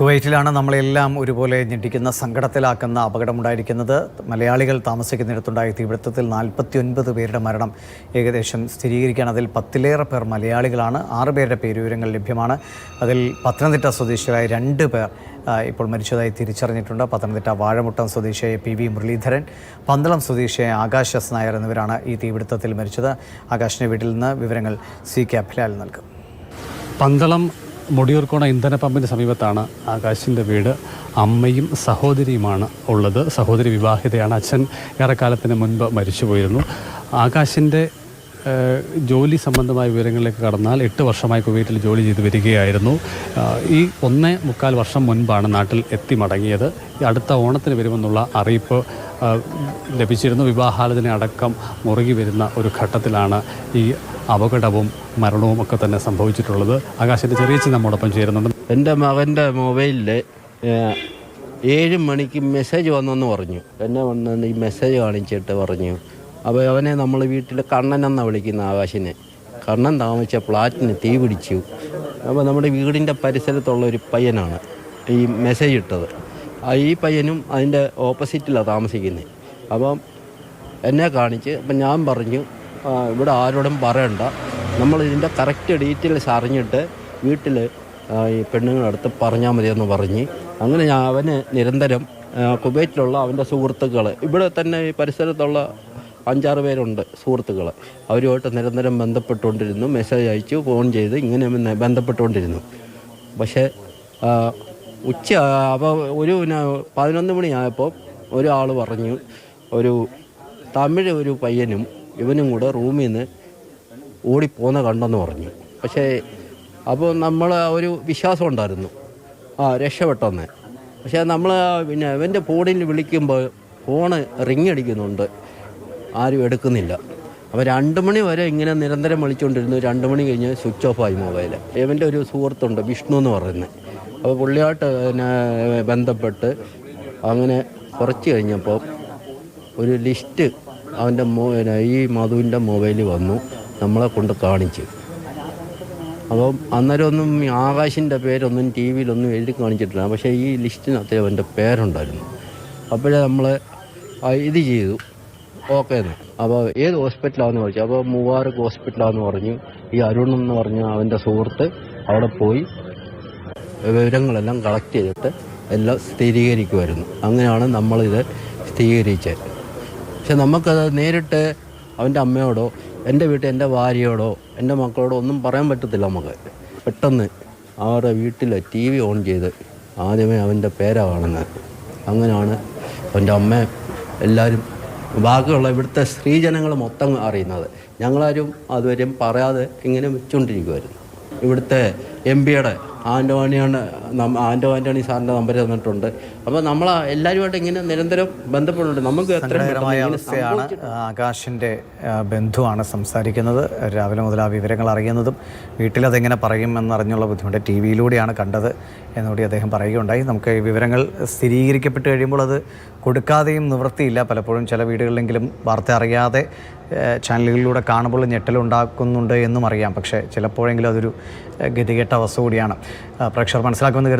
കുവൈറ്റിലാണ് നമ്മളെല്ലാം ഒരുപോലെ ഞെട്ടിക്കുന്ന സങ്കടത്തിലാക്കുന്ന അപകടമുണ്ടായിരിക്കുന്നത്. മലയാളികൾ താമസിക്കുന്നിടത്തുണ്ടായ തീപിടുത്തത്തിൽ നാൽപ്പത്തി ഒൻപത് പേരുടെ മരണം ഏകദേശം സ്ഥിരീകരിക്കുകയാണ്. അതിൽ പത്തിലേറെ പേർ മലയാളികളാണ്. ആറ് പേരുടെ പേരുവിവരങ്ങൾ ലഭ്യമാണ്. അതിൽ പത്തനംതിട്ട സ്വദേശികളായ രണ്ട് പേർ ഇപ്പോൾ മരിച്ചതായി തിരിച്ചറിഞ്ഞിട്ടുണ്ട്. പത്തനംതിട്ട വാഴമുട്ടം സ്വദേശിയായ പി വി മുരളീധരൻ പന്തളം സ്വദേശിയായ ആകാശ് എസ് നായർ എന്നിവരാണ് ഈ തീപിടുത്തത്തിൽ മരിച്ചത്. ആകാശിന്റെ വീട്ടിൽ നിന്ന് വിവരങ്ങൾ സി കെ അഭിലാൽ നൽകും. പന്തളം മുടിയൂർക്കോണ ഇന്ധന പമ്പിന് സമീപത്താണ് ആകാശിന്റെ വീട്. അമ്മയും സഹോദരിയുമാണ് ഉള്ളത്. സഹോദരി വിവാഹിതയാണ്. അച്ഛൻ ഏറെക്കാലത്തിന് മുൻപ് മരിച്ചു പോയിരുന്നു ആകാശിന്റെ ജോലി സംബന്ധമായ വിവരങ്ങളിലേക്ക് കടന്നാൽ എട്ട് വർഷമായി കുവൈറ്റിൽ ജോലി ചെയ്തു വരികയായിരുന്നു. ഈ ഒന്നേ മുക്കാൽ വർഷം മുൻപാണ് നാട്ടിൽ എത്തി മടങ്ങിയത്. അടുത്ത ഓണത്തിന് വരുമെന്നുള്ള അറിയിപ്പ് ലഭിച്ചിരുന്നു. വിവാഹാലോചന അടക്കം മുറുകി വരുന്ന ഒരു ഘട്ടത്തിലാണ് ഈ അപകടവും മരണവും ഒക്കെ തന്നെ സംഭവിച്ചിട്ടുള്ളത്. ആകാശിന്റെ ചെറിയ നമ്മോടൊപ്പം ചേരുന്നുണ്ട്. എന്റെ മകന്റെ മൊബൈലിൽ ഏഴ് മണിക്ക് മെസ്സേജ് വന്നെന്ന് പറഞ്ഞു. എന്നെ വന്നു ഈ മെസ്സേജ് കാണിച്ചിട്ട് പറഞ്ഞു. അപ്പോൾ അവനെ നമ്മൾ വീട്ടിൽ കണ്ണൻ എന്നാണ് വിളിക്കുന്ന ആകാശിനെ. കണ്ണൻ താമസിച്ച ഫ്ലാറ്റിന് തീ പിടിച്ചു. അപ്പോൾ നമ്മുടെ വീടിന്റെ പരിസരത്തുള്ള ഒരു പയ്യനാണ് ഈ മെസ്സേജ് ഇട്ടത്. ഈ പയ്യനും അതിന്റെ ഓപ്പോസിറ്റിലാണ് താമസിക്കുന്നത് അപ്പം എന്നെ കാണിച്ച് അപ്പം ഞാൻ പറഞ്ഞു ഇവിടെ ആരോടും പറയണ്ട. നമ്മൾ ഇതിന്റെ കറക്റ്റ് ഡീറ്റെയിൽസ് അറിഞ്ഞിട്ട് വീട്ടിൽ ഈ പെണ്ണുങ്ങളടുത്ത് പറഞ്ഞാൽ മതിയെന്ന് പറഞ്ഞ് അങ്ങനെ ഞാൻ അവന് നിരന്തരം കുബേറ്റിലുള്ള അവന്റെ സുഹൃത്തുക്കൾ ഇവിടെ തന്നെ ഈ പരിസരത്തുള്ള അഞ്ചാറ് പേരുണ്ട് സുഹൃത്തുക്കൾ അവരുമായിട്ട് നിരന്തരം ബന്ധപ്പെട്ടുകൊണ്ടിരുന്നു. മെസ്സേജ് അയച്ചു ഫോൺ ചെയ്ത് ഇങ്ങനെ ബന്ധപ്പെട്ടുകൊണ്ടിരുന്നു. പക്ഷേ ഉച്ച അപ്പോൾ ഒരു പതിനൊന്ന് മണിയായപ്പോൾ ഒരാൾ പറഞ്ഞു ഒരു തമിഴ് ഒരു പയ്യനും ഇവനും കൂടെ റൂമിൽ നിന്ന് ഓടിപ്പോന്ന കണ്ടെന്ന് പറഞ്ഞു. പക്ഷേ അപ്പോൾ നമ്മൾ ഒരു വിശ്വാസം ഉണ്ടായിരുന്നു. ആ രക്ഷപ്പെട്ടെന്ന്. പക്ഷേ നമ്മൾ പിന്നെ ഇവന്റെ ഫോണിൽ വിളിക്കുമ്പോൾ ഫോണ് റിങ് അടിക്കുന്നുണ്ട്. ആരും എടുക്കുന്നില്ല. അപ്പോൾ രണ്ട് മണി വരെ ഇങ്ങനെ നിരന്തരം വിളിച്ചുകൊണ്ടിരുന്നു രണ്ട് മണി കഴിഞ്ഞ് സ്വിച്ച് ഓഫ് ആയി മൊബൈൽ ഇവന്റെ ഒരു സുഹൃത്തുണ്ട് വിഷ്ണു എന്ന് പറയുന്നത് അപ്പോൾ പുള്ളിയായിട്ട് പിന്നെ ബന്ധപ്പെട്ട് അങ്ങനെ കുറച്ച് കഴിഞ്ഞപ്പോൾ ഒരു ലിസ്റ്റ് അവന്റെ ഈ മധുവിന്റെ മൊബൈലിൽ വന്നു നമ്മളെ കൊണ്ട് കാണിച്ച്. അപ്പം അന്നേരം ഒന്നും ഈ ആകാശിന്റെ പേരൊന്നും ടി വിയിലൊന്നും എഴുതി കാണിച്ചിട്ടില്ല. പക്ഷേ ഈ ലിസ്റ്റിനകത്ത് അവന്റെ പേരുണ്ടായിരുന്നു. അപ്പോഴേ നമ്മൾ ഇത് ചെയ്തു. ഓക്കെ എന്ന് അപ്പോൾ ഏത് ഹോസ്പിറ്റലാണെന്ന് ചോദിച്ചു. അപ്പോൾ മൂവാർക്ക് ഹോസ്പിറ്റലാണെന്ന് പറഞ്ഞു. ഈ അരുൺ എന്ന് പറഞ്ഞ അവന്റെ സുഹൃത്ത് അവിടെ പോയി വിവരങ്ങളെല്ലാം കളക്ട് ചെയ്തിട്ട് എല്ലാം സ്ഥിരീകരിക്കുമായിരുന്നു അങ്ങനെയാണ് നമ്മളിത് സ്ഥിരീകരിച്ചത് പക്ഷെ നമുക്കത് നേരിട്ട് അവന്റെ അമ്മയോടോ എന്റെ വീട്ടിൽ എന്റെ ഭാര്യയോടോ എന്റെ മക്കളോടോ ഒന്നും പറയാൻ പറ്റത്തില്ല നമുക്ക്. പെട്ടെന്ന് അവരുടെ വീട്ടിൽ ടി വി ഓൺ ചെയ്ത് ആദ്യമേ അവന്റെ പേരാണെന്ന് അങ്ങനെയാണ് അവന്റെ അമ്മ എല്ലാവരും ബാക്കിയുള്ള ഇവിടുത്തെ സ്ത്രീജനങ്ങൾ മൊത്തം അറിയുന്നത്. ഞങ്ങളാരും അതുവരെയും പറയാതെ ഇങ്ങനെ വെച്ചുകൊണ്ടിരിക്കുമായിരുന്നു ഇവിടുത്തെ എം പിയുടെ ആന്റോണിയാണ് ആന്റോ ആന്റണി സാറിന്റെ നമ്പർ തന്നിട്ടുണ്ട്. അപ്പോൾ നമ്മൾ എല്ലാവരുമായിട്ട് ഇങ്ങനെ നിരന്തരം ബന്ധപ്പെടുന്നുണ്ട് നമുക്ക് അവസ്ഥയാണ് ആകാശിന്റെ ബന്ധുവാണ് സംസാരിക്കുന്നത്. രാവിലെ മുതൽ ആ വിവരങ്ങൾ അറിയുന്നതും വീട്ടിലതെങ്ങനെ പറയുമെന്നറിഞ്ഞുള്ള ബുദ്ധിമുട്ട് ടി വിയിലൂടെയാണ് കണ്ടത് എന്നുകൂടി അദ്ദേഹം പറയുകയുണ്ടായി. നമുക്ക് ഈ വിവരങ്ങൾ സ്ഥിരീകരിക്കപ്പെട്ട് കഴിയുമ്പോൾ അത് കൊടുക്കാതെയും നിവൃത്തിയില്ല. പലപ്പോഴും ചില വീടുകളിലെങ്കിലും വാർത്ത അറിയാതെ ചാനലുകളിലൂടെ കാണുമ്പോൾ ഞെട്ടലുണ്ടാക്കുന്നുണ്ട് എന്നും അറിയാം. പക്ഷേ ചിലപ്പോഴെങ്കിലും അതൊരു ഗതികെട്ട അവസ്ഥ കൂടിയാണ്. പ്രേക്ഷകർ മനസ്സിലാക്കുമെന്ന് കരുതുന്നു.